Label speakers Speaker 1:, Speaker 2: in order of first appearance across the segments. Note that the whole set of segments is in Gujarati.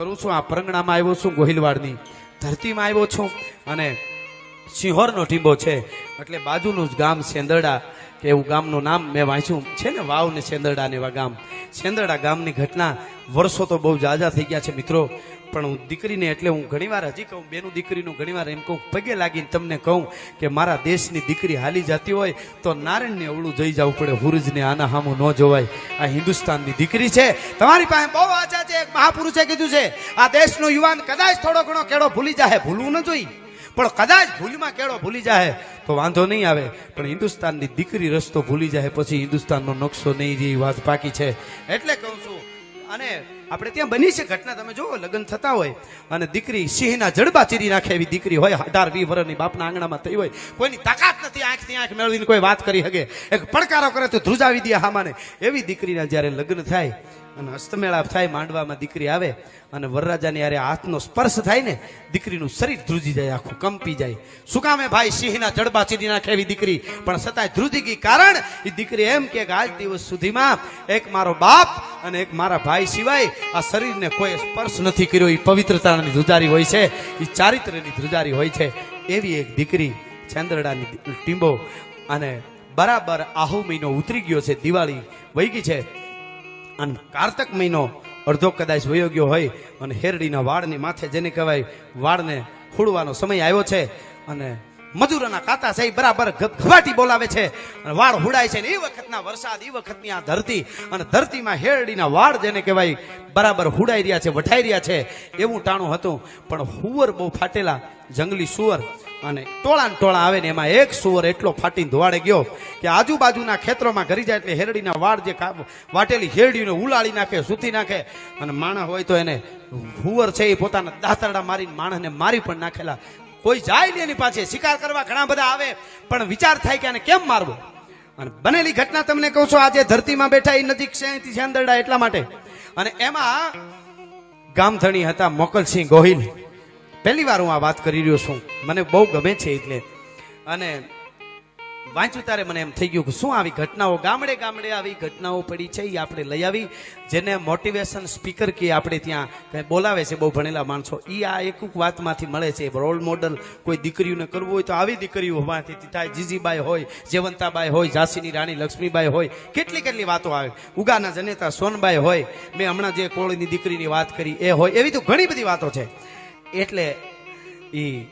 Speaker 1: કરું છું. આ પરંગણામાં આવ્યો છું, ગોહિલવાડની ધરતીમાં આવ્યો છું અને સિંહોરનો ટીંબો છે. એટલે બાજુનું જ ગામ સેંદરડા, કે એવું ગામનું નામ મેં વાંચ્યું. છે ને વાવ ને સેંદરડા ને એવા ગામ. સેંદરડા ગામની ઘટના વર્ષો તો બહુ જાજા થઈ ગયા છે મિત્રો. પણ હું દીકરીને એટલે હું ઘણીવાર હજી કહું, બેનું દીકરીનું ઘણીવાર એમ કહું, પગે લાગીને તમને કહું કે મારા દેશની દીકરી હાલી જતી હોય તો નારાયણને અવળું જઈ જવું પડે, હુરજને આના હામું ન જોવાય. આ હિન્દુસ્તાનની દીકરી છે. તમારી પાસે બહુ આચા છે, એક મહાપુરુષે કીધું છે, આ દેશનો યુવાન કદાચ થોડો ઘણો કેળો ભૂલી જાય ભૂલવું ન જોઈ પણ કદાચ ભૂલમાં કેળો ભૂલી જાય તો વાંધો નહીં આવે. પણ હિન્દુસ્તાનની દીકરી રસ્તો ભૂલી જાય પછી હિન્દુસ્તાનનો નકશો નહીં જે વાત પાકી છે. એટલે કહું છું, અને આપણે ત્યાં બની છે ઘટના, તમે જુઓ, લગ્ન થતા હોય અને દીકરી સિંહના જડબા ચીરી નાખે એવી દીકરી હોય અઢાર વીસ વર્ષની બાપના આંગણામાં થઈ હોય, કોઈની તાકાત નથી આંખથી આંખ મેળવીને કોઈ વાત કરી શકે એક પડકારો કરે તો ધ્રુજાવી દે હામાને એવી દીકરીના જ્યારે લગ્ન થાય અને હસ્તમેળાપ થાય માંડવામાં દીકરી આવે અને વરરાજાની યારે હાથનો સ્પર્શ થાય ને, દીકરીનું શરીર ધ્રુજી જાય, આખું કંપી જાય. શું કામે ભાઈ? સિંહના જડબા ચીરી નાખે એવી દીકરી. પણ છતાંય ધ્રુજી ગઈ કારણ એ દીકરી એમ કે આજ દિવસ સુધીમાં એક મારો બાપ અને એક મારા ભાઈ સિવાય આ શરીરને કોઈ સ્પર્શ નથી કર્યો. એ પવિત્રતાની ધ્રુજારી હોય છે એ ચારિત્ર્યની ધ્રુજારી હોય છે. એવી એક દીકરી ચંદ્રડાની ટીંબો અને બરાબર આહુ મહિનો ઉતરી ગયો છે. દિવાળી વૈગી છે. અને કારતક મહિનો અડધો કદાચ વયો ગયો હોય અને હેરડીના વાળની માથે જેને કહેવાય વાળને ખોડવાનો સમય આવ્યો છે અને મજૂરોના કાતા એ બરાબર ઘવાટી બોલાવે છે અને વાળ હુડાય છે ને એ વખતના વરસાદ, એ વખતની આ ધરતી અને ધરતીમાં હેરડીના વાળ જેને કહેવાય બરાબર હુડાઈ રહ્યા છે વઠાઈ રહ્યા છે, એવું ટાણું હતું. પણ હુવર બહુ ફાટેલા જંગલી સુવર અને ટોળા ટોળા આવે ને એમાં એક સુવર એટલો ફાટીને ધોવાડે ગયો કે આજુબાજુના ખેતરોમાં ઘરી જાય એટલે હેરડીના વાળ જે વાટેલી હેરડીને ઉલાળી નાખે, સૂતી નાખે. અને માણસ હોય તો એને હુવર છે એ પોતાના દાતરડા મારીને માણસને મારી પણ નાખેલા. કોઈ જાય ને એની પાસે. શિકાર કરવા ઘણા બધા આવે, પણ વિચાર થાય કે આને કેમ મારવો? અને બનેલી ઘટના તમને કહું છું, આજે ધરતીમાં બેઠા એ નજીક છે, અહીંથી સેંદરડા એટલા માટે. અને એમાં ગામધણી હતા મોકલસિંહ ગોહિલ. પહેલી વાર હું આ વાત કરી રહ્યો છું. મને બહુ ગમે છે એટલે. અને વાંચ્યું ત્યારે મને એમ થઈ ગયું કે શું આવી ઘટનાઓ, ગામડે ગામડે આવી ઘટનાઓ પડી છે, એ આપણે લઈ આવી. જેને મોટિવેશન સ્પીકર કે આપણે ત્યાં કંઈ બોલાવે છે, બહુ ભણેલા માણસો એ આ એક વાતમાંથી મળે છે. રોલ મોડલ કોઈ દીકરીઓને કરવું હોય તો આવી દીકરીઓમાંથી થાય જીજીબાઈ હોય જયવંતાબાઈ હોય, ઝાંસીની રાણી લક્ષ્મીબાઈ હોય, કેટલી કેટલી વાતો આવે. ઉગાના જનેતા સોનબાઈ હોય, મેં હમણાં જે કોળીની દીકરીની વાત કરી, એ હોય, એવી તો ઘણી બધી વાતો છે. એટલે એ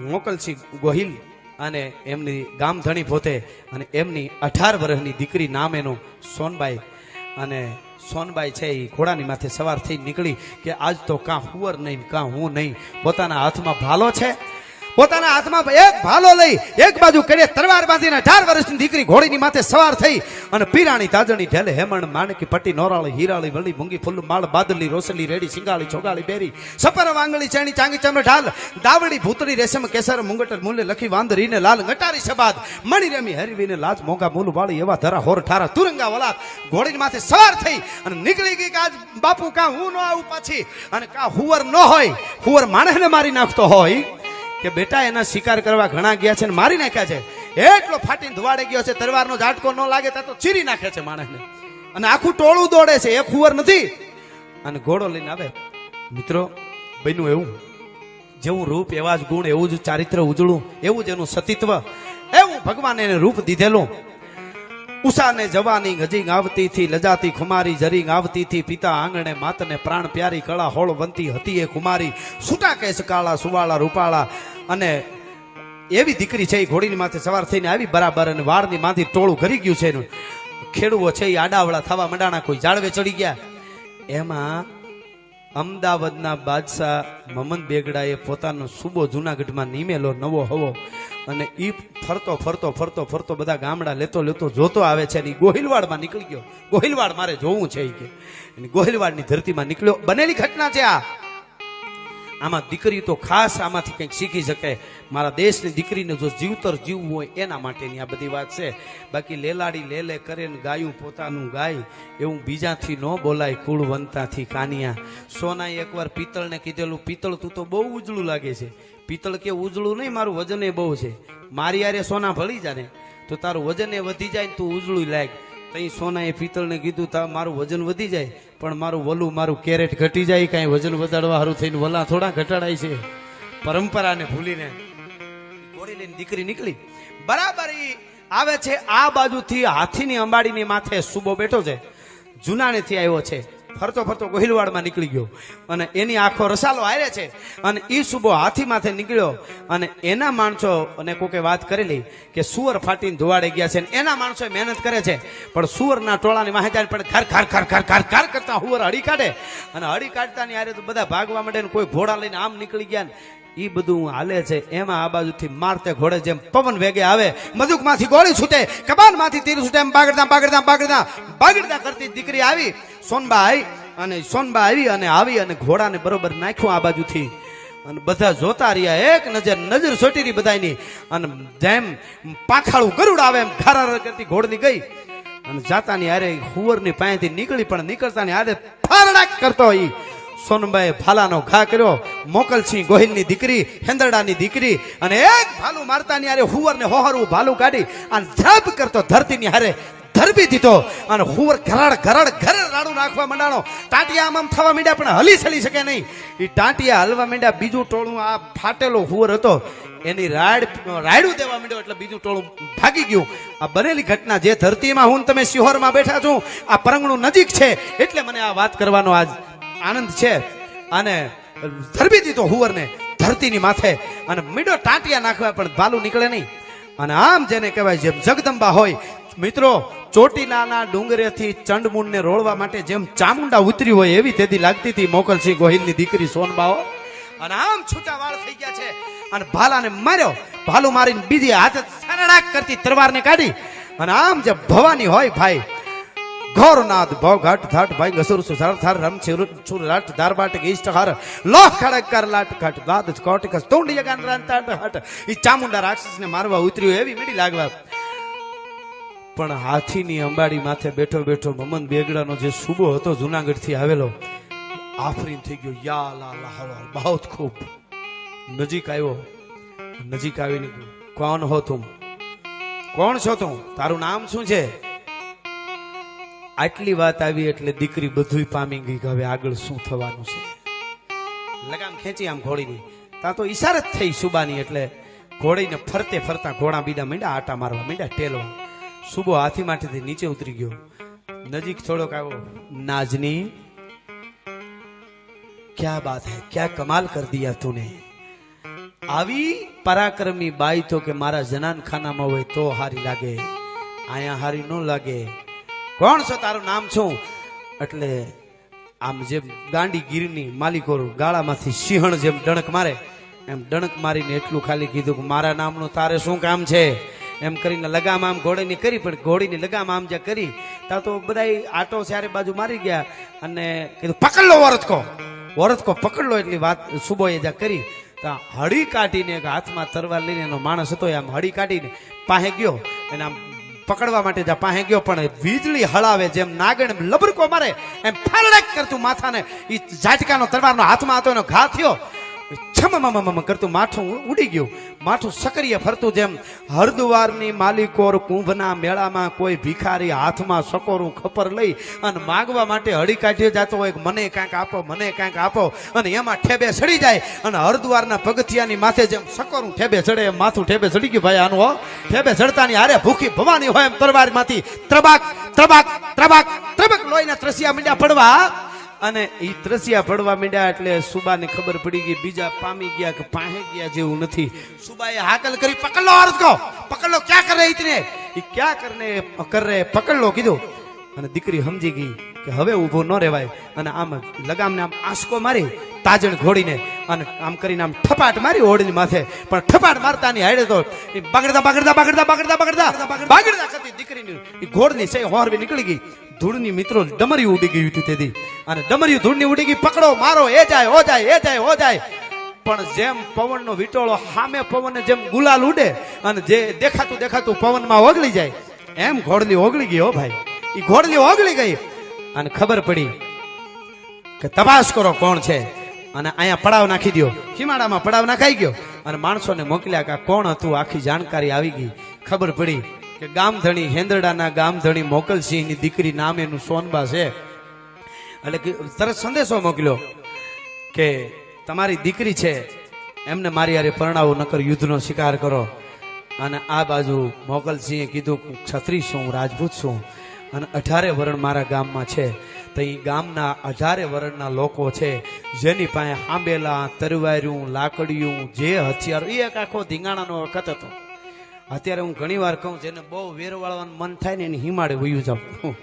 Speaker 1: મોકલસિંહ ગોહિલ અને એમની ગામધણી પોતે અને એમની અઢાર વર્ષની દીકરી નામ એનું સોનબાઈ. અને સોનબાઈ છે એ ઘોડાની માથે સવાર થઈ નીકળી કે આજ તો કાં હુવર નહીં, કાં હું નહીં, પોતાના હાથમાં ભાલો છે પોતાના હાથમાં એક ભાલો લઈ એક બાજુ કરે તરવાર બાંધીને અઢાર વર્ષની દીકરી ઘોડીની માથે સવાર થઈ અને પીરાણી તાજણી ઢેલે હેમણ, માણકી પટ્ટી, નોરાળી, હીરાળી, વળી મૂંગી ફૂલ માળ, બાદલી, રોસલી, રેડી, સિંગાળી છોગાળી બેરી, સપર, વાંગળી, ચેણી, ચાંગી ચમ ઢાલ, દાવડી, ભૂતળી, રેશમ, કેસર, મુંગટર, મૂલે, લખી, વાંદરીને લાલ ગટારી સબાદ મણી રમી, હરવીને લાજ, મોંઘા, મૂલ, વાળી, એવા ધરા, હોર, ઠારા, તુરંગા વલાત ઘોડીની માથે સવાર થઈ અને નીકળી ગઈ કે આજ બાપુ કા હું ન આવું પાછી? અને કા હુવર ન હોય? હુવર માણસને મારી નાખતો હોય? કે બેટા, એના શિકાર કરવા ઘણા ગયા છે ને મારી નાખ્યા છે. એટલો ફાટીને ધુવાડે ગયો છે, તલવારનો ઝાટકો ન લાગે ત્યાં તો ચીરી નાખે છે માણસને. અને આખું ટોળું દોડે છે એ ખુવર નથી. અને ઘોડો લઈને આવે. મિત્રો, બન્યું એવું. જેવું રૂપ, એવા જ ગુણ, એવું જ ચારિત્ર ઉજળું, એવું જ એનું સતીત્વ. એવું ભગવાન એને રૂપ દીધેલું. ઉષાને જવાની ગજીંગ આવતીથી, લજાતી ખુમારી જરીંગ આવતીથી, પિતા આંગણે માતને પ્રાણ પ્યારી, કળા હોળ વંતી હતી એ કુમારી છૂટા કેસ કાળા, સુવાળા, રૂપાળા અને એવી દીકરી છે એ ઘોડીની માથે સવાર થઈને આવી બરાબર અને વાળની માંથી ટોળું ઘરી ગયું છે એનું. ખેડૂઓ છે એ આડાવડા થવા મંડાણા કોઈ જાળવે ચડી ગયા. એમાં અમદાવાદના બાદશાહ મમન બેગડાએ પોતાનો સુબો જુનાગઢમાં નીમેલો નવો હવો અને એ ફરતો ફરતો ફરતો ફરતો બધા ગામડા લેતો લેતો જોતો આવે છે અને ગોહિલવાડમાં નીકળી ગયો. ગોહિલવાડ મારે જોવું છે એ કે. ગોહિલવાડની ધરતીમાં નીકળ્યો. બનેલી ઘટના છે આ. આમાં દીકરી તો ખાસ આમાંથી કંઈક શીખી શકે. મારા દેશની દીકરીને જો જીવતર જીવવું હોય એના માટેની આ બધી વાત છે. બાકી લેલાડી લે લે કરે ને ગાયું પોતાનું ગાય, એવું બીજાથી ન બોલાય કુળવંતાથી કાનિયા. સોનાએ એકવાર પિત્તળને કીધેલું, પિત્તળ, તું તો બહુ ઉજળું લાગે છે. પિત્તળ કે ઉજળું નહીં, મારું વજન એ બહુ છે. મારી યારે સોના ભળી જાને. તો તારું વજન એ વધી જાય ને તું ઉજળું લાગ. તઈ સોનાએ પિત્તળને કીધું, તા, મારું વજન વધી જાય, પણ મારું વલું, મારું કેરેટ ઘટી જાય, કાંઈ વજન વધારવા સારું થઈને વલા થોડા ઘટાડાય છે. પરંપરાને ભૂલીને ઘોડી લઈને દીકરી નીકળી. બરાબર ઈ આવે છે, આ બાજુથી હાથીની અંબાડીની માથે સુબો બેઠો છે. જુનાણેથી આવ્યો છે. ફરતો ફરતો ગોહિલવાડમાં નીકળી ગયો. અને એની આંખો રસાલો હારે છે. અને એ સુબો હાથી માથે નીકળ્યો. અને એના માણસો, અને કોકે વાત કરેલી કે સુવર ફાટીને ધોવાડે ગયા છે. એના માણસો મહેનત કરે છે. પણ સુવરના ટોળાની માહિતી પણ ઘર ઘર ઘર ઘર ઘર ઘર કરતા હુવર હળી કાઢે. અને હળી કાઢતાની હારે તો બધા ભાગવા માંડે ને કોઈ ઘોડા લઈને આમ નીકળી ગયા ઈ બધું હાલે છે. એમાં આ બાજુથી મારતે ઘોડે જેમ પવન વેગે આવે. મધુકમાંથી ગોળી છૂટે. કબાનમાંથી તીર છૂટે બાગડતા બાગડતા બાગડતા બાગડતા કરતી દીકરી આવી સોનબા આવી અને સોનબા આવી અને આવી અને ઘોડાને બરોબર નાખ્યું આ બાજુથી. અને બધા જોતા રહ્યા, એક નજર નજર સોટી રહી બધાની અને જેમ પાખાળું ગરુડ આવે એમ ઘારા કરતી ઘોડની ગઈ. અને જાતાની હારે હુવરની પાસેથી નીકળી, પણ નીકળતાની આરે ફારડાક કરતો ઈ. સોનબાએ ભાલાનો ઘા કર્યો. મોકલસિંહ ગોહિલની દીકરી, હેંદરડાની દીકરી અને એક ભાલું મારતાની હારે હુવરને હોહરવું ભાલું કાઢી અને ધ્રબ કરતો ધરતીની હારે ધરબી દીધો. અને હુવર ઘરડ ઘરડ ઘર રાડું નાખવા માંડાણો. ટાંટિયા આમ આમ થવા માંડ્યા પણ હલી સલી શકે નહીં. એ ટાંટિયા હલવા માંડ્યા. બીજું ટોળું આ ફાટેલો હુવર હતો. એની રાડ, રાયડું દેવા માંડ્યો એટલે બીજું ટોળું ભાગી ગયું. આ બનેલી ઘટના જે ધરતીમાં હું તમે શિહોરમાં બેઠા છું, આ પરંગણું નજીક છે. એટલે મને આ વાત કરવાનો આજ આનંદ છે. અને ધરબી દીધો હુવરને ધરતીની માથે અને મીડો ટાંટિયા નાખવા પણ ભાલું નીકળે નહીં. અને આમ જેને કહેવાય જેમ જગદંબા હોય, મિત્રો, ચોટીલાના ડુંગરેથી ચંડમુંડને રોળવા માટે જેમ ચામુંડા ઉતરી હોય એવી તેથી લાગતી હતી મોકલસિંહ ગોહિલની દીકરી સોનબાઓ. અને આમ છૂટા વાળ થઈ ગયા છે. અને ભાલાને માર્યો. ભાલું મારીને બીજી હાથે સરડાક કરતી તરવારને કાઢી. અને આમ જે ભવાની હોય ભાઈ ઘોરનાદ ભવ ઘાટ થાટ ભાઈ, ગસુર સુધાર થાર, રમ, છુર છુર, રાટ, ધાર, બાટ, ગીષ્ટ, હાર, લોહ, ખડક, કર, લાટ ખટ દાદ કોટ કસ તુંડ યગાન રાંતાટ હટ. ઈ ચામુંડા રાક્ષસને મારવા ઉતર્યો, એવી મીડી લાગવા. પણ હાથીની અંબાડી માથે બેઠો બેઠો મમન બેગડાનો જે સુબો હતો જુનાગઢથી આવેલો, આફરીન થઈ ગયો, યા લા લા, હવા, બહુત ખૂબ. નજીક આવ્યો, નજીક આવીને કોણ હો તું? કોણ છો તું? તારું નામ શું છે? આટલી વાત આવી એટલે દીકરી બધુંય પામી ગઈ કે હવે આગળ શું થવાનું છે? લગામ ખેંચી આમ ઘોડીની. તા તો ઈશારત થઈ સુબાની એટલે ઘોડીને ફરતે ફરતા ઘોડા બીડા માંડ્યા આટા મારવા માંડ્યા ટેલવા. સુબો હાથી માટેથી નીચે ઉતરી ગયો. નજીક થોડોક આવ્યો નાજની, ક્યા બાત હે? ક્યા કમાલ કર દિયા તુને? આવી પરાક્રમી બાઈ તો કે મારા જનાન ખાનામાં હોય તો હારી લાગે. આયા હારી ન લાગે. કોણ છો? તારું નામ શું? એટલે આમ જેમ ગાંડી ગીરની માલિકો ગાળામાંથી સિંહણ જેમ ડણક મારે, એમ ડણક મારીને એટલું ખાલી કીધું કે મારા નામનું તારે શું કામ છે? એમ કરીને લગામ આમ ઘોડીની કરી, પણ ઘોડીની લગામ આમ જ્યાં કરી, ત્યાં તો બધા આટો ચારે બાજુ મારી ગયા અને કીધું, પકડ લો વરતકો. વરતકો પકડ લો એટલી વાત સુબોએ જ્યાં કરી, ત્યાં હળી કાઢીને હાથમાં તરવાર લઈને એનો માણસ હતો, એ આમ હળી કાઢીને પાસે ગયો, અને આમ પકડવા માટે જા પાસે ગયો પણ વીજળી હળાવે જેમ નાગણ લબરકો મારે, એમ ફાલડક કરતું માથાને. એ ઝાટકાનો તલવારનો હાથમાં હતો, એનો ઘા થયો. છમમમમમ કરતું માથું ઉડી ગયું. માથું સક્રિય ફરતું જેમ હરદ્વારની માલિકોર કુંભના મેળામાં કોઈ ભિખારી હાથમાં સકોરું ખપર લઈ અને માગવા માટે હળી જાતો હોય મને કાંઈક આપો, મને કાંઈક આપો. અને એમાં ઠેબે સડી જાય અને હરદ્વારના પગથિયાની માથે જેમ સકોરું ઠેબે ચડે એમ માથું ઠેબે ચડી ગયું ભાઈ આનું, હો. ઠેબે ચડતાની હારે ભૂખી ભવાની હોય એમ તરવારમાંથી ત્રબાક ત્રબાક ત્રબાક, ત્રબક લોહીના ત્રસિયા મીંડા પડવા અને એ ત્રસિયા પડવા માંડ્યા એટલે સુબાને ખબર પડી ગઈ બીજા પામી ગયા કે પાહે ગયા જેવું નથી સુબાએ હાકલ કરી પકડલો અર્થ કહો પકડલો ક્યાં કરે ઇતને એ ક્યાં કરને કર રે પકડ લો કીધું અને દીકરી સમજી ગઈ કે હવે ઊભો ન રહેવાય અને આમ લગામને આમ આંસકો મારી તાજણ ઘોડીને અને આમ કરીને આમ ઠપાટ મારી હોડીની માથે પણ ઠપાટ મારતાની હાડે તો બગડતા બગડતા બગડતા બગડતા બગડતા બગડતા કરતી દીકરીની ઘોડની સે હોરવી નીકળી ગઈ ધૂળની મિત્રો ડમરી ઉડી ગયું હતું તેથી. અને ડમરી ધૂળની ઉડી ગઈ. પકડો, મારો, એ જાય હો જાય, એ જાય હો જાય. પણ જેમ પવનનો વિટોળો સામે પવને જેમ ગુલાલ ઉડે અને જે દેખાતું દેખાતું પવનમાં ઓગળી જાય, એમ ઘોડલી ઓગળી ગઈ હો ભાઈ. એ ઘોડલી ઓગળી ગઈ. અને ખબર પડી કે તપાસ કરો કોણ છે. અને અહીંયા પડાવ નાખી દો હિમાડામાં પડાવ નાખાઈ ગયો. અને માણસોને મોકલ્યા કે કોણ હતું, આખી જાણકારી આવી ગઈ. ખબર પડી કે ગામધણી હેંદરડાના ગામધણી મોકલસિંહની દીકરી નામ એનું સોનબા છે. એટલે તરત સંદેશો મોકલ્યો કે તમારી દીકરી છે, એમને મારી હારે પરણાવો, નકર યુદ્ધનો શિકાર કરો. અને આ બાજુ મોકલસિંહે કીધું કે ક્ષત્રિય છું રાજપૂત છું. અને અઢારે વરણ મારા ગામમાં છે. તો એ ગામના અઢારે વરણના લોકો છે, જેની પાસે હાંબેલા, તરવાર્યું, લાકડિયું, જે હથિયાર એ એક આખો ધીંગાણાનો વખત હતો. અત્યારે હું ઘણી વાર કહું જેને બહુ વેરો વાળવાનું મન થાય ને એની હિમાડે વયું જાઉં.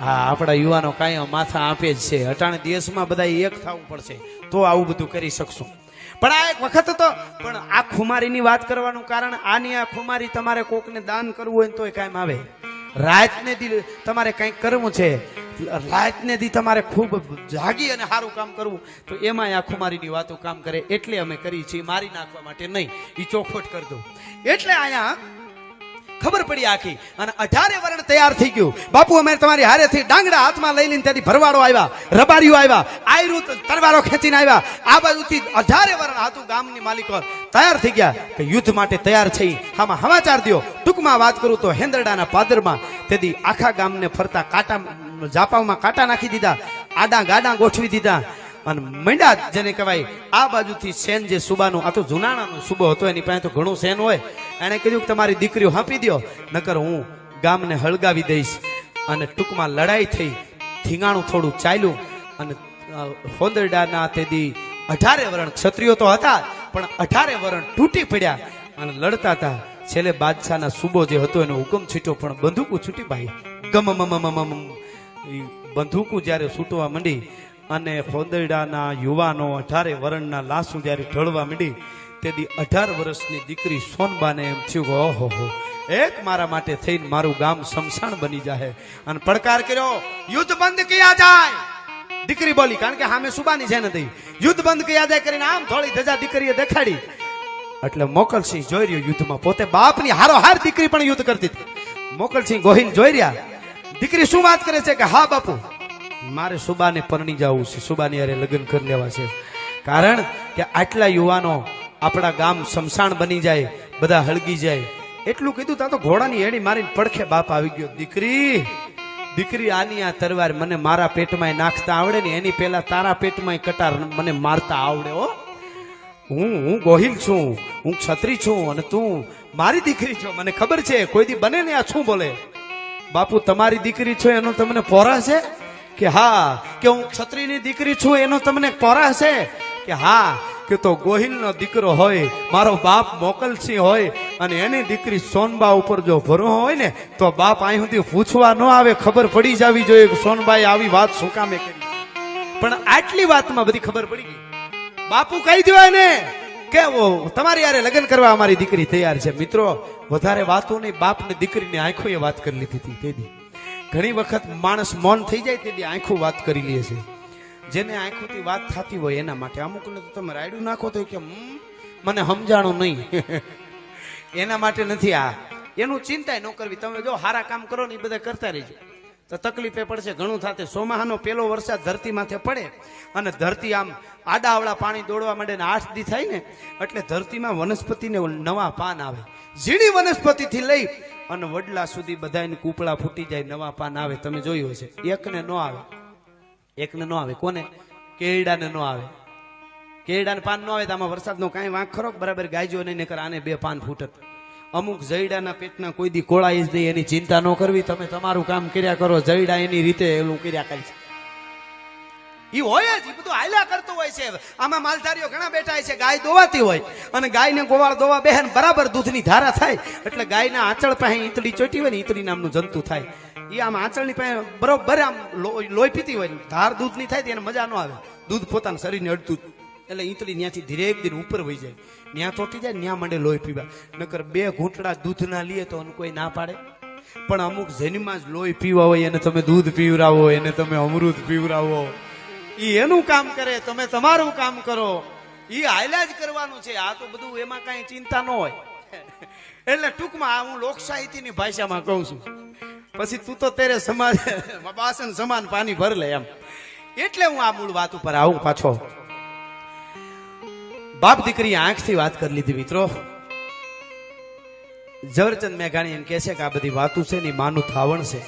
Speaker 1: હા આપણા યુવાનો કાંઈ માથા આપે જ છે. અટાણે દેશમાં બધા એક થવું પડશે. તો આવું બધું કરી શકશું. પણ આ એક વખત હતો પણ આ ખુમારીની વાત કરવાનું કારણ, આની આ ખુમારી તમારે કોકને દાન કરવું હોય ને એ કાંઈ આવે રાતને તમારે કંઈક કરવું છે. રાતને દી તમારે ખૂબ જાગી અને સારું કામ કરવું, તો એમાં આખું ખુમારીની વાતો કામ કરે એટલે અમે કરી છીએ, મારી નાખવા માટે નહીં એ ચોખવટ કરી દઉં. એટલે અહીંયા ખબર પડી આખી, અને અઢારે વર્ણ તૈયાર થઈ ગયું. બાપુ, અમે તમારી હારેથી ડાંગડા હાથમાં લઈ લઈને ત્યાંથી ભરવાડો આવ્યા, રબારીઓ આવ્યા આયરુ તરવારો ખેંચીને આવ્યા. આ બાજુથી અઢારે વર્ણ હતું ગામની માલિકો તૈયાર થઈ ગયા કે યુદ્ધ માટે તૈયાર છે આમાં સમાચાર દો ટૂંકમાં વાત કરું તો હેંદરડાના પાદરમાં તેથી આખા ગામને ફરતા કાંટા જાપામાં કાંટા નાખી દીધા, આડા ગાડા ગોઠવી દીધા. અને મંડા જેને કહેવાય, આ બાજુથી સેન જે સુબાનું, આ તો જુનાણાનો સુબો હતો, એની પાસે તો ઘણું સેન હોય. એણે કીધું કે તમારી દીકરીઓ હાંપી દો નકર હું ગામને હળગાવી દઈશ. અને ટૂંકમાં લડાઈ થઈ, ધીંગાણું થોડું ચાલ્યું. અને હોંદરડાના તેદી અઢારે વરણ ક્ષત્રિયો તો હતા, પણ અઢારે વરણ તૂટી પડ્યા અને લડતા હતા. છેલ્લે બાદશાહના સુબો જે હતો, એનો હુકમ છૂટ્યો, પણ બંદૂકો છૂટી ભાઈ ગમ મમ મમ. બંદૂકો જ્યારે છૂટવા માંડી અને હોંદરડાના યુવાનો અઢારે વરણના લાશુ જ્યારે ઢળવા માંડી તેથી અઢાર વર્ષની દીકરી સોનબાને એમ થયું કે, ઓહો એક મારા માટે થઈને મારું ગામ શમશાન બની જાય અને પડકાર કર્યો, યુદ્ધ બંધ કયા જાય? દીકરી બોલી, કારણ કે સામે સુબાની છે નથી યુદ્ધ બંધ કયા જાય? કરીને આમ થોડી ધજા દીકરીએ દેખાડી. એટલે મોકલસિંહ જોઈ રહ્યો યુદ્ધમાં. પોતે બાપની હારો હાર દીકરી પણ યુદ્ધ કરતી હતી. મોકલસિંહ ગોહિલ જોઈ રહ્યા. દીકરી શું વાત કરે છે કે હા બાપુ, મારે સુબાને પરણી જવું છે, સુબાની અરે લગ્ન કરી લેવા છે. કારણ કે આટલા યુવાનો આપણા ગામ શમશાન બની જાય, બધા હળગી જાય. એટલું કીધું તા તો ઘોડાની એડી મારીને પડખે બાપ આવી ગયો. દીકરી દીકરી આની આ તરવાર મને મારા પેટમાં નાખતા આવડે ને એની પહેલા તારા પેટમાં કટાર મને મારતા આવડે હો. હું હું ગોહિલ છું, હું ક્ષત્રિય છું અને તું મારી દીકરી છો. મને ખબર છે, કોઈ દી બને ને આ શું બોલે? બાપુ, તમારી દીકરી છો, એનો તમને પોરા છે? કે હા, કે હું ક્ષત્રિયની દીકરી છું, એનો તમને પોરા છે? કે હા, કે તો ગોહિલનો દીકરો હોય, મારો બાપ મોકલસિંહ હોય, અને એની દીકરી સોનબા ઉપર જો ભરો હોય ને, તો બાપ અહીં સુધી પૂછવા ન આવે, ખબર પડી જવી જોઈએ કે સોનબાએ આવી વાત શું કામે કરી. પણ આટલી વાતમાં બધી ખબર પડી ગઈ. બાપુ કહી દેવાય એને. કે તમારી યારે લગ્ન કરવા અમારી દીકરી તૈયાર છે. મિત્રો, વધારે વાતો નહીં બાપ ને દીકરીની આંખો એ વાત કરી લીધી હતી તેથી ઘણી વખત માણસ મૌન થઈ જાય તેથી આંખો વાત કરી લે છે. જેને આંખોથી વાત થતી હોય એના માટે. અમુકને તો તમે રાયડું નાખો તો કે મને સમજાણું નહીં. એના માટે નથી આ. એનું ચિંતા ન કરવી. તમે જો સારા કામ કરો ને એ બધા કરતા રહેજો. તો તકલીફે પડશે, ઘણું થાતે. સોમાહાનો પેલો વરસાદ ધરતી માથે પડે અને ધરતી આમ આડાવડા પાણી દોડવા માંડે ને આઠ દી થાય ને, એટલે ધરતીમાં વનસ્પતિને નવા પાન આવે. ઝીણી વનસ્પતિથી લઈ અને વડલા સુધી બધાને કૂપળા ફૂટી જાય, નવા પાન આવે. તમે જોયું હશે. એકને ન આવે. એકને ન આવે. કોને? કેરડાને ન આવે. કેરડાને પાન ન આવે તો આમાં વરસાદનો કાંઈ વાંક ખરો? બરાબર ગાયજો નહીં નકર આને બે પાન ફૂટત. અમુક જયડાના પેટના કોઈ દી કોળાઈ જ નહીં, એની ચિંતા ન કરવી. તમે તમારું કામ કર્યા કરો, જયડા એની રીતે એલું કર્યા કરી ઈ હોય જ એ બધું હાલ્યા કરતું હોય છે. આમાં માલધારીઓ ઘણા બેઠા છે, ગાય દોવાતી હોય. અને ગાયને ગોવાળ દોવા બેહન બરાબર દૂધની ધારા થાય. એટલે ગાયના આંચળ પાસે ઈતળી ચોટી હોય ને, ઈતળી નામનું જંતુ થાય. એ આમ આંચળની પાસે બરોબર આમ લોહી પીતી હોય ધાર દૂધની થાય તો એને મજા ન આવે. દૂધ પોતાના શરીરને અડતું. એટલે ઈંતળી ત્યાંથી ધીરે એક દિન ઉપર વહી જાય. ત્યાં ચોટી જાય ત્યાં માંડે લોહી પીવા. નકર બે ઘૂંટડા દૂધના લઈએ તો કોઈ ના પાડે. પણ અમુક જેનીમાં જ લોહી પીવા હોય, એને તમે દૂધ પીવરાવો, એને તમે અમૃત પીવરાવો. ઈ એનું કામ કરે, તમે તમારું કામ કરો. ઈ હાયલા જ કરવાનું છે. આ તો બધું એમાં કાંઈ ચિંતા ન હોય. એટલે ટૂંકમાં હું લોક સાહિત્યની ભાષામાં કહું છું. પછી તું તો તેરે સમાજ બાસન સમાન પાણી ભર લે એમ. એટલે હું આ મૂળ વાત ઉપર આવું પાછો. બાપ દીકરી આંખથી વાત કરી લીધી મિત્રો. ઝવેરચંદ મેઘાણી એમ કહે છે કે આ બધી વાતું છે ને માનું ધાવણ છે.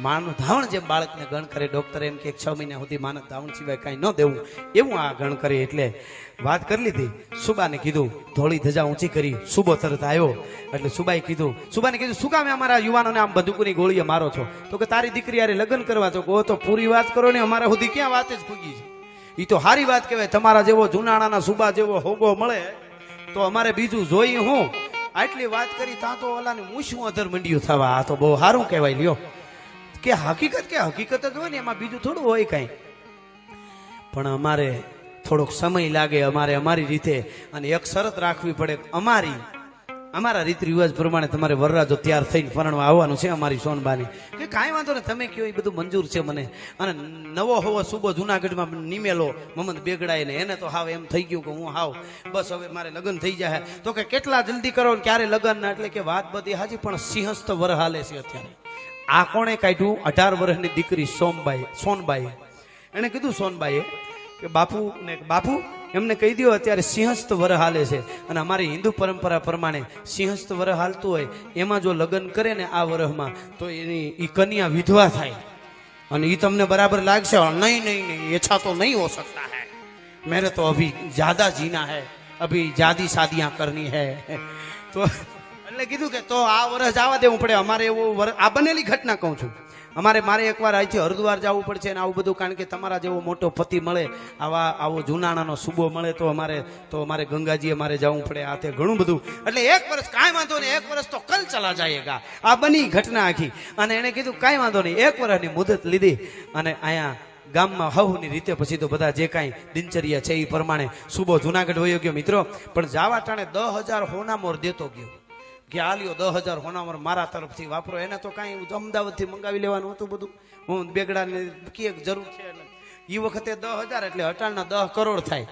Speaker 1: માનું ધાવણ જેમ બાળકને ગણ કરે, ડોક્ટર એમ કે છ મહિના સુધી માનવ ધાવણ સિવાય કાંઈ ન દેવું. એવું આ ગણ કરે એટલે વાત કરી લીધી. સુબાને કીધું, ધોળી ધજા ઊંચી કરી, સુબો તરત આવ્યો. એટલે સુબાએ કીધું, સુબાને કીધું, શું કામે અમારા યુવાનોને આમ બંદૂકની ગોળીએ મારો છો? તો કે તારી દીકરી યારે લગ્ન કરવા તો કહો તો પૂરી વાત કરો ને અમારા સુધી ક્યાં વાત જ પૂગી છે? એ તો સારી વાત કહેવાય. તમારા જેવો જુનાણાના સુબા જેવો હોગો મળે, તો અમારે બીજું જોઈ હું. આટલી વાત કરી ત્યાં તો ઓલાને મૂછું અધર મંડ્યું થવા. આ તો બહુ સારું કહેવાય, લ્યો. કે હકીકત કે હકીકત જ હોય ને, એમાં બીજું થોડું હોય કાંઈ. પણ અમારે થોડોક સમય લાગે, અમારે અમારી રીતે અને એક શરત રાખવી પડે, અમારી અમારા રીત રિવાજ પ્રમાણે તમારે વરરાજો તૈયાર થઈને પરણવા આવવાનું છે અમારી સોનબાની. કે કાંઈ વાંધો ને તમે કયો, એ બધું મંજૂર છે મને. અને નવો હોવો સુબો જુનાગઢમાં નિમેલો, મમદ બેગડાય ને એને તો હાવ એમ થઈ ગયું કે હું હાવ. બસ હવે મારે લગ્ન થઈ જાય તો કે કેટલા જલ્દી કરો ક્યારે લગ્ન એટલે કે વાત બધી હાજી, પણ સિંહસ્થ વર હાલે છે અત્યારે. આ કોણે કાઢ્યું? અઢાર વર્ષની દીકરી સોમબાઈ સોનબાઈ એણે કીધું, સોનબાઈએ, કે બાપુ ને બાપુ એમને કહી દો અત્યારે સિંહસ્થ વર હાલે છે. અને અમારી હિન્દુ પરંપરા પ્રમાણે સિંહસ્થ વર હાલતું હોય, એમાં જો લગ્ન કરે ને આ વરહમાં, તો એની એ કન્યા વિધવા થાય. અને એ તમને બરાબર લાગશે નહીં નહીં નહીં, એછા તો નહીં હો સકતા હે. મેરે તો અભી જાદા જીના હે, અભી જાદી શાદિયા કરની હૈ. તો એટલે કીધું કે, તો આ વરસ આવવા દેવું પડે, અમારે એવું આ બનેલી ઘટના કહું છું. અમારે મારે એકવાર અહીંથી હરદ્વાર જવું પડશે ને આવું બધું, કારણ કે તમારા જેવો મોટો પતિ મળે, આવા, આવો જુનાણાનો સુબો મળે તો અમારે તો અમારે ગંગાજીએ મારે જવું પડે આ તે ઘણું બધું. એટલે એક વર્ષ કાંઈ વાંધો નહીં, એક વર્ષ તો કલ ચલા જાયગા આ બની ઘટના આખી. અને એણે કીધું, કાંઈ વાંધો નહીં, એક વર્ષની મુદત લીધી. અને અહીંયા ગામમાં હવની રીતે પછી તો બધા જે કાંઈ દિનચર્યા છે એ પ્રમાણે સુબો જુનાગઢ વયો ગયો મિત્રો. પણ જાવા ટાણે દસ હજાર હોના મોર દેતો ગયો. કે આ લ્યો દસ હજાર હોનામર મારા તરફથી વાપરો. એને તો કાંઈ અમદાવાદથી મંગાવી લેવાનું હતું બધું. હું બેગડાને કે જરૂર છે એ વખતે દસ હજાર એટલે અટાણના દસ કરોડ થાય.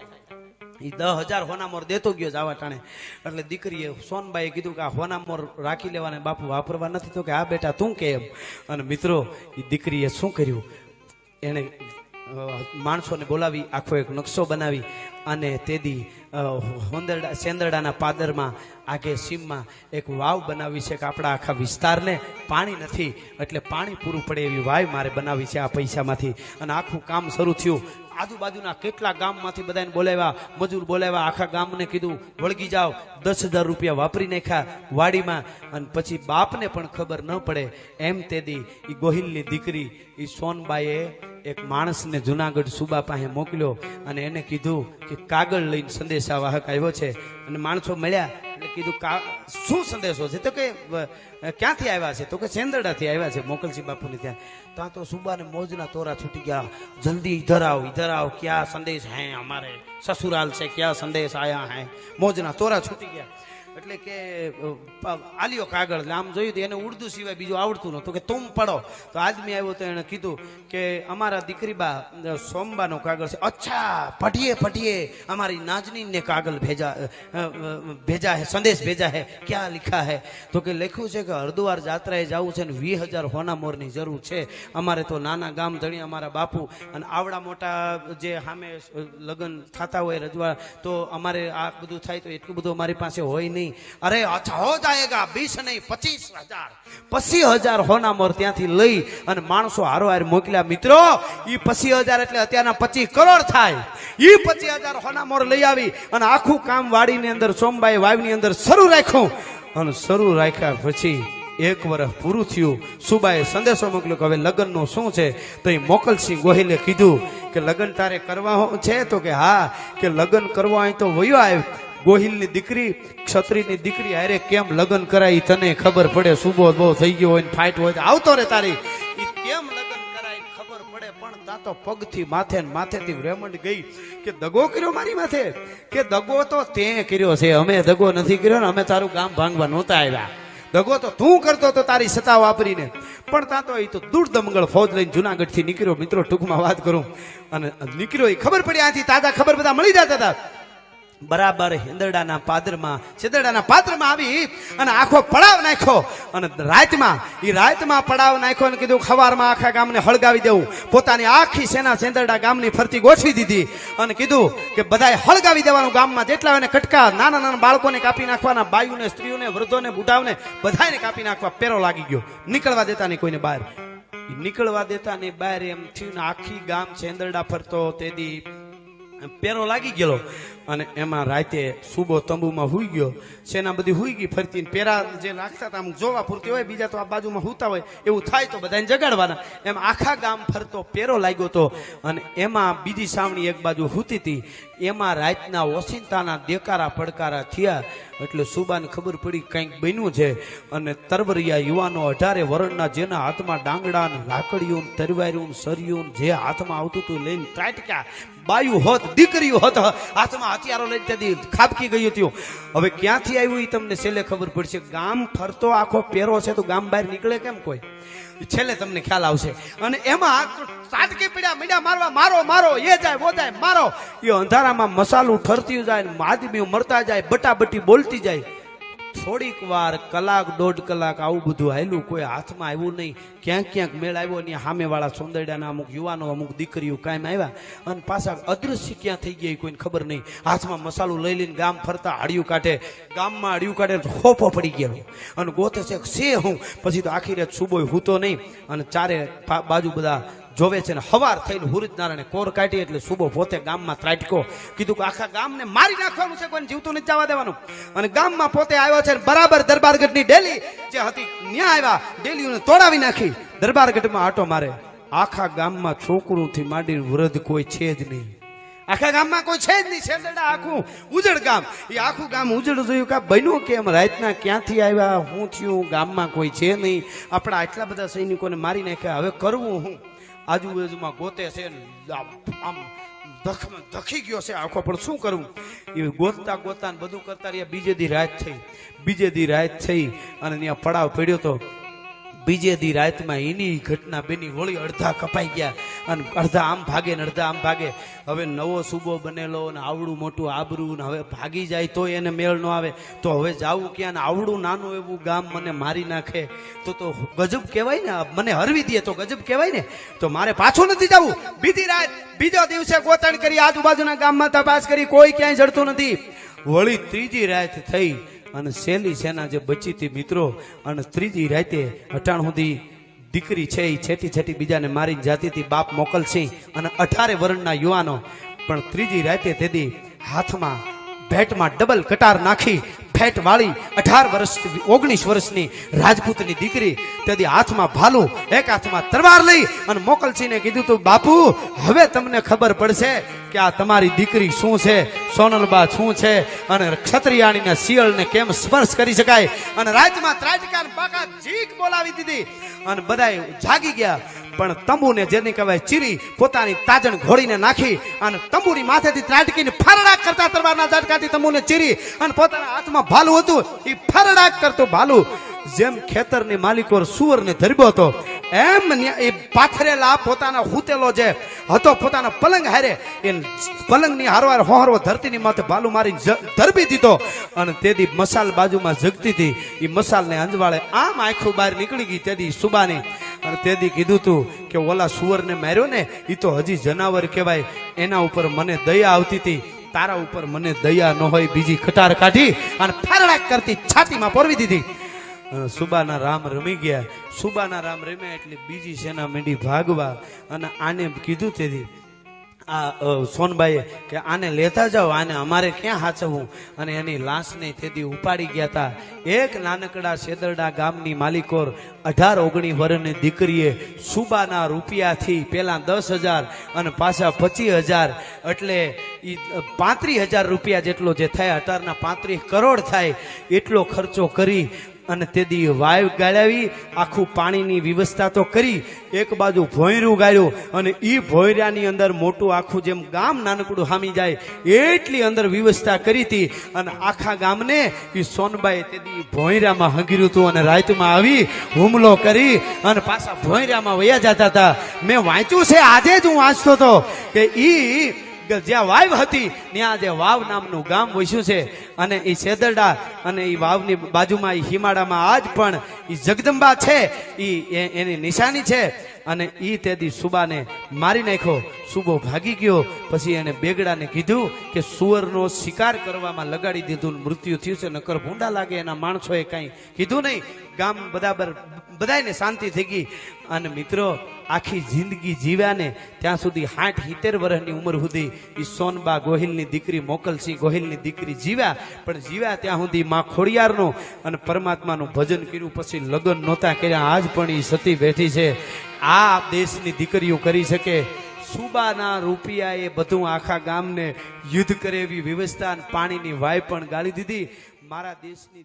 Speaker 1: એ દસ હજાર હોનામોર દેતો ગયો આવા ટાણે. એટલે દીકરીએ સોનબાઈએ કીધું કે આ હોનામોર રાખી લેવાને બાપુ વાપરવા નથી તો કે આ બેટા તું કે એમ. અને મિત્રો એ દીકરીએ શું કર્યું? એણે માણસોને બોલાવી, આખો એક નકશો બનાવી. અને તેદી હોંદરડા, સેંદરડાના પાદરમાં, આગે સીમમાં એક વાવ બનાવી છે કે આપણા આખા વિસ્તારને પાણી નથી, એટલે પાણી પૂરું પડે એવી વાવ મારે બનાવી છે આ પૈસામાંથી. અને આખું કામ શરૂ થયું. આજુબાજુના કેટલા ગામમાંથી બધાને બોલાવ્યા, મજૂર બોલાવ્યા, આખા ગામને કીધું, વળગી જાઓ. દસ હજાર રૂપિયા વાપરી નાખ્યા વાડીમાં. અને પછી બાપને પણ ખબર ન પડે. એમ તેદી એ ગોહિલની દીકરી એ સોનબાઈએ એક માણસને જુનાગઢ સુબા પાસે મોકલ્યો અને એને કીધું કે કાગળ લઈને સંદેશાવાહક આવ્યો છે. અને માણસો મળ્યા એટલે કીધું, કા શું સંદેશો છે? તો કે ક્યાંથી આવ્યા છે? તો કે, સેંદરડાથી આવ્યા છે મોકલસિંહ બાપુની ત્યાં. ત્યાં તો સુબાને મોજના તોરા છૂટી ગયા. જલ્દી ઇધર આવો ઇધર આવો, ક્યાં સંદેશ હે અમારે? સસુરાલ છે, ક્યાં સંદેશ આયા હે? મોજના તોરા છૂટી ગયા. એટલે કે આલ્યો કાગળ આમ જોયું તો એને ઉર્દુ સિવાય બીજું આવડતું નહોતું, કે તું પડો. તો આદમી આવ્યો તો એણે કીધું કે, અમારા દીકરી બા સોમબાનો કાગળ છે. અચ્છા પઠીએ પઠીએ અમારી નાજનીને કાગળ ભેજા ભેજા હે, સંદેશ ભેજા હે, ક્યાં લિખા હે? તો કે લખ્યું છે કે, હરદ્વાર જાત્રાએ જવું છે ને વીસ હજાર હોના મોરની જરૂર છે. અમારે તો નાના ગામ ધણી, અમારા બાપુ અને આવડા મોટા જે સામે લગ્ન થતા હોય રજવા, તો અમારે આ બધું થાય તો એટલું બધું અમારી પાસે હોય નહીં. અરે અચ્છા હો જાયેગા, બીસ નહીં, પચીસ હજાર. પચીસ હજાર હોના મોર ત્યાંથી લઈ અને માણસો હારો હાર મોકલ્યા. મિત્રો એ પચીસ હજાર એટલે અત્યારના પચીસ કરોડ થાય. એ પચીસ હજાર હોના મોર લઈ આવી અને આખું કામ વાડીની અંદર, સોમબાઈ વાવની અંદર શરૂ રાખ્યું. અને શરૂ રાખ્યા પછી એક વર્ષ પૂરું થયું. સુબાએ સંદેશો મોકલ્યો કે હવે લગ્નનું શું છે? તો એ મોકલસિંહ ગોહિલે કીધું કે, લગ્ન તારે કરવા છે તો કે હા, કે લગ્ન કરવા અહીં તો વયો આવ ગોહિલની દીકરી, ક્ષત્રિયની દીકરી હારે કેમ લગ્ન કરાય તને ખબર પડે? સુબો બહુ થઈ ગયો હોય ફાઇટ હોય આવતો રે તારી. એ કેમ લગ્ન કરાય ખબર પડે? પણ તા તો પગથી માથે માથેથી રેમંડ ગઈ કે દગો કર્યો મારી માથે? કે દગો તો તે કર્યો છે. અમે દગો નથી કર્યો ને અમે તારું ગામ ભાંગવા નહોતા આવ્યા. દગો તો તું કરતો તો તારી સત્તા વાપરીને. પણ તા તો એ તો દુર્દમંગળ ફોજ લઈને જુનાગઢથી નીકળ્યો. મિત્રો, ટૂંકમાં વાત કરું. અને નીકળ્યો એ ખબર પડી આથી તાજા ખબર બધા મળી જતા હતા. બરાબર હિંદરડાના પાદરમાં છેદરડાના પાત્રમાં આવી અને આખો પડાવ નાખ્યો. અને રાતમાં એ રાતમાં પડાવ નાખ્યો અને કીધું, ખવારમાં આખા ગામને હળગાવી દેવું. પોતાની આખી સેના છેંદરડા ગામની ફરતી ગોઠવી દીધી અને કીધું કે બધાએ હળગાવી દેવાનું ગામમાં જેટલા એને કટકા નાના નાના બાળકોને કાપી નાખવાના, બાયુને, સ્ત્રીઓને, વૃદ્ધોને, બુઢાઓને બધાને કાપી નાખવા પેરો લાગી ગયો. નીકળવા દેતા નહીં કોઈને બહાર. નીકળવા દેતા ને બહાર એમ થયું આખી ગામ છેંદરડા ફરતો. તેદી પેરો લાગી ગયેલો. અને એમાં રાતે સુબો તંબુમાં હુઈ ગયો. સેના બધી હુઈ ગઈ ફરતી પેરા જે રાખતા હતા, આમ જોવા પૂરતી હોય, બીજા તો આ બાજુમાં હુતા હોય, એવું થાય તો બધાને જગાડવાના. એમ આખા ગામ ફરતો પેરો લાગ્યો હતો અને એમાં બીજી સાવણી એક બાજુ હુતી હતી. એમાં રાતના ઓસિંતાના દેકારા પડકારા થયા. એટલે સુબાને ખબર પડી કંઈક બન્યું છે. અને તરવરિયા યુવાનો અઢારે વરણના જેના હાથમાં ડાંગડા લાકડીયું તરવાર્યું સરિયું જે હાથમાં આવતું હતું લઈને ત્રાટક્યા. બાયુ હોત દીકરીઓ હોત હાથમાં હથિયારો લઈને ત્યાંથી ખાબકી ગયું હતું. હવે ક્યાંથી આવ્યું એ તમને છેલ્લે ખબર પડશે. ગામ ફરતો આખો પેરો છે તો ગામ બહાર નીકળે કેમ કોઈ? છેલ્લે તમને ખ્યાલ આવશે. અને એમાં સાટકી પીડ્યા મીડા મારવા, મારો મારો, એ જાય, વો જાય, મારો. એ અંધારામાં મસાલું ઠરતી જાય માદમીઓ મરતા જાય, બટાબટી બોલતી જાય. થોડીક વાર કલાક, દોઢ કલાક આવું બધું હાલ્યું, કોઈ હાથમાં આવ્યું નહીં. ક્યાંક ક્યાંક મેળ આવ્યો ને સામેવાળા સોંદરડાના અમુક યુવાનો, અમુક દીકરીઓ કાયમ આવ્યા. અને પાછા અદૃશ્ય ક્યાં થઈ ગયા કોઈને ખબર નહીં. હાથમાં મસાલું લઈ લઈને ગામ ફરતા હાડિયું કાઢે. ગામમાં હાડિયું કાઢે હોપો પડી ગયો અને ગોતે છે છે હું? પછી તો આખી રાત સુબોય હૂતો નહીં. અને ચારે બાજુ બધા જોવે છે ને હવાર થઈને હુરિત નારાયણે કોર કાઢી એટલે સુબો પોતે ગામમાં ત્રાટકો કીધું કે આખા ગામને મારી નાખવાનું છે કોઈ જીવતું નથી જવા દેવાનું. અને ગામમાં પોતે આવ્યો છે બરાબર દરબારગઢની ડેલી, જે હતી ન્યા આવ્યા, ડેલીઓને તોડાવી નાખી. દરબારગઢમાં આટો મારે. આખા ગામમાં છોકરુંથી માંડીને વૃદ્ધ કોઈ છે જ નહીં. આખા ગામમાં કોઈ છે જ નહીં. છેલ્લેડા આખું ઉજળ ગામ. એ આખું ગામ ઉજળ જોયું કે બન્યું કેમ? રાતના ક્યાંથી આવ્યા? હું થયું? ગામમાં કોઈ છે નહીં. આપણા આટલા બધા સૈનિકોને મારી નાખ્યા. હવે કરવું હું? આજુબાજુમાં ગોતે છે આમ ધખ ધખી ગયો છે આખો. પણ શું કરવું એ ગોતતા ગોતતા બધું કરતા રહ્યા. બીજે દી રાત થઈ બીજે દી રાત થઈ અને ત્યાં પડાવ પડ્યો તો બીજે દી રાતમાં એની ઘટના બેની વળી અડધા કપાઈ ગયા અને અડધા આમ ભાગે ને અડધા આમ ભાગે. હવે નવો સૂબો બનેલો ને આવડું મોટું આબરું ને હવે ભાગી જાય તો એને મેળ ન આવે. તો હવે જાવું ક્યાં ને આવડું નાનું એવું ગામ મને મારી નાખે. તો તો ગજબ કહેવાય ને, મને હરવી દે તો ગજબ કહેવાય ને. તો મારે પાછું નથી જવું. બીજી રાત, બીજો દિવસે ગોતણ કરી આજુબાજુના ગામમાં તપાસ કરી, કોઈ ક્યાંય જડતું નથી. વળી ત્રીજી રાત થઈ અને સેલી સેના જે બચીતી મિત્રો અને ત્રીજી રાતે અટાણ સુધી દીકરી છે એ છેટી છેટી બીજાને મારીને જાતી હતી, બાપ મોકલશે અને અઠારે વર્ણના યુવાનો. પણ ત્રીજી રાતે તેથી હાથમાં ભેટમાં ડબલ કટાર નાખી ફેટ વાળી અઢાર વર્ષ ઓગણીસ વર્ષની રાજપૂતની દીકરી તેથી હાથમાં ભાલું, એક હાથમાં તરવાર લઈ અને મોકલસીને કીધું તું, બાપુ, હવે તમને ખબર પડશે કે આ તમારી દીકરી શું છે, સોનલબા શું છે અને ક્ષત્રિયાણીના શિયળને કેમ સ્પર્શ કરી શકાય? અને રાજમાં ત્રાજકાર બાકા જીક બોલાવી દીધી. અને બધાએ જાગી ગયા. પણ તંબુને જેને કહેવાય ચીરી, પોતાની તાજણ ઘોડીને નાખી અને તંબુની માથેથી ત્રાટકીને ફરડાક કરતા તરવારના ઝાટકાથી તંબુને ચીરી અને પોતાના હાથમાં ભાલું હતું. એ ફરડાક કરતો ભાલું. જેમ ખેતરની માલિકો સુવરને ધરબ્યો હતો એમ એ પાથરેલા પોતાના હૂતેલો જે હતો, પોતાના પલંગ હારે, એ પલંગની હારવાર હોહરવો ધરતીની માથે ભાલુ મારી ધરબી દીધો અને તેથી મસાલ બાજુમાં જગતી હતી. એ મસાલને અંજવાળે આમ આખું બહાર નીકળી ગઈ તેથી સુબાની. અને તેથી કીધું તું કે ઓલા સુવરને માર્યો ને એ તો હજી જનાવર કહેવાય. એના ઉપર મને દયા આવતી હતી. તારા ઉપર મને દયા ન હોય, બીજી ખટાર કાઢી અને ફારડાક કરતી છાતીમાં પોરવી દીધી. સુબાના રામ રમી ગયા. સુબાના રામ રમ્યા એટલે બીજી સેના મીંડી ભાગવા. અને આને કીધું તેથી, આ સોનબાઈએ કે આને લેતા જાઓ, આને અમારે ક્યાં હાચવવું? અને એની લાશને તેથી ઉપાડી ગયા હતા એક નાનકડા શેદરડા ગામની માલિકોર અઢાર ઓગણી વર્ષની દીકરીએ સુબાના રૂપિયાથી પહેલાં દસ હજાર અને પાછા પચીસ હજાર એટલે એ પાંત્રીસ હજાર રૂપિયા જેટલો જે થાય, અઢારના પાંત્રીસ કરોડ થાય, એટલો ખર્ચો કરી અને તે દી વાયુ ગાળાવી આખું પાણીની વ્યવસ્થા તો કરી. એક બાજુ ભોંયરું ગાળ્યું અને એ ભોંયરાની અંદર મોટું આખું જેમ ગામ નાનકડું હામી જાય એટલી અંદર વ્યવસ્થા કરી હતી. અને આખા ગામને એ સોનબાઈ તે દી ભોંયરામાં હંગીર્યું હતું અને રાતમાં આવી હુમલો કરી અને પાછા ભોંયરામાં વયા જતા હતા. મેં વાંચ્યું છે, આજે જ હું વાંચતો હતો કે કે જ્યાં વાવ હતી, ત્યાં જે વાવ નામનું ગામ વસ્યું છે. અને એ સેદરડા અને એ વાવની બાજુમાં એ હિમાડામાં આજ પણ એ જગદંબા છે. એ, એની નિશાની છે. અને એ તેથી સુબાને મારી નાખ્યો. સુબો ભાગી ગયો. પછી એને બેગડાને કીધું કે સુવરનો શિકાર કરવામાં લગાડી દીધું મૃત્યુ થયું છે. નકર ભૂંડા લાગે એના માણસોએ કાંઈ કીધું નહીં. ગામ બરાબર, બધાયને શાંતિ થઈ ગઈ. અને મિત્રો આખી જિંદગી જીવ્યા ને ત્યાં સુધી હાઠ હિતેર વર્ષની ઉંમર સુધી એ સોનબા ગોહિલની દીકરી, મોકલસિંહ ગોહિલની દીકરી જીવ્યા. પણ જીવ્યા ત્યાં સુધી માં ખોડિયારનું અને પરમાત્માનું ભજન કર્યું, પછી લગ્ન નહોતા કર્યા. આજ પણ એ સતી બેઠી છે. આ દેશની દીકરીઓ કરી શકે. સુબાના રૂપિયા એ બધું આખા ગામને યુદ્ધ કરે એવી વ્યવસ્થા અને પાણીની વાય પણ ગાળી દીધી. મારા દેશની